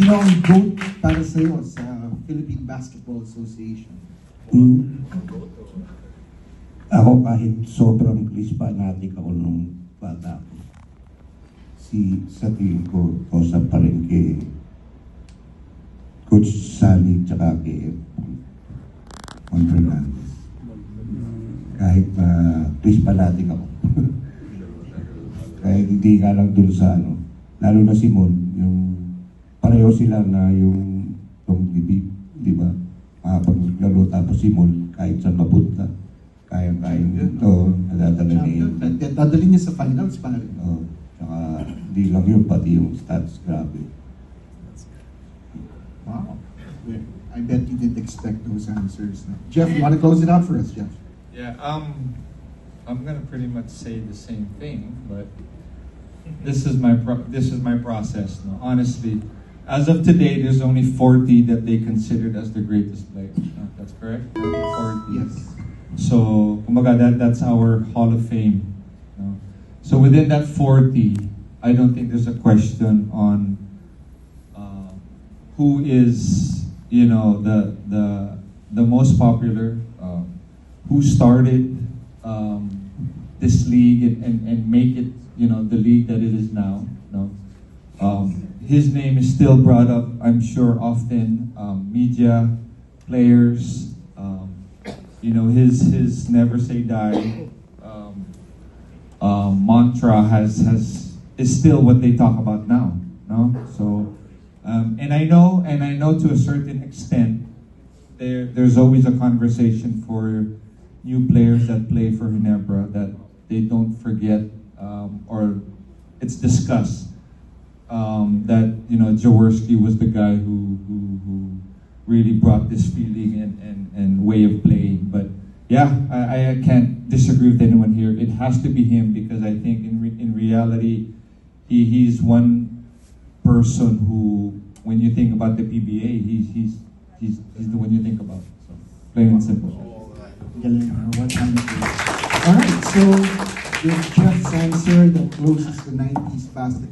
Sino ang GOAT para sa'yo sa Philippine Basketball Association? Hmm. Ako kahit sobrang Chris fanatic ako nung bata ko. Si sa tingin ko, kausap pa rin kay Coach Sally tsaka kay Juan Fernandez. Kahit na Chris fanatic ako. kahit hindi nga lang dun sa ano, lalo na si Mon, yung pareho sila na yung yung di, di ba? Makapaglaro tapos si Mon, kahit saan mapunta, kaya-kaya ito, nadadala niya. Dadali niya sa finals pa rin. Oo. Tsaka hindi lang yun, pati yung stats, grabe. Wow. I bet you didn't expect those answers. Jeff, you want to close it out for us, Jeff? Yeah, um, I'm gonna pretty much say the same thing, but this is my pro- this is my process. No, honestly, as of today, there's only 40 that they considered as the greatest players. No, that's correct. 40. Yes. So, kumbaga, that that's our Hall of Fame. So within that 40, I don't think there's a question on uh, who is, you know, the the the most popular, um, who started um, this league and, and, and make it, you know, the league that it is now. His name is still brought up, I'm sure, often. Um, media, players, um, you know, his his never say die um, mantra has has is still what they talk about now. No, so um, and I know and I know to a certain extent there there's always a conversation for new players that play for Ginebra that they don't forget or it's discussed um, that you know Jaworski was the guy who who, who really brought this feeling and, and, and way of playing. But yeah, I, I can't disagree with anyone here. It has to be him because I think in re- in reality, he he's one person who, when you think about the PBA, he's he's he's, he's the one you think about. So plain and simple. All right, so with Jeff's answer that closes the 90s basketball.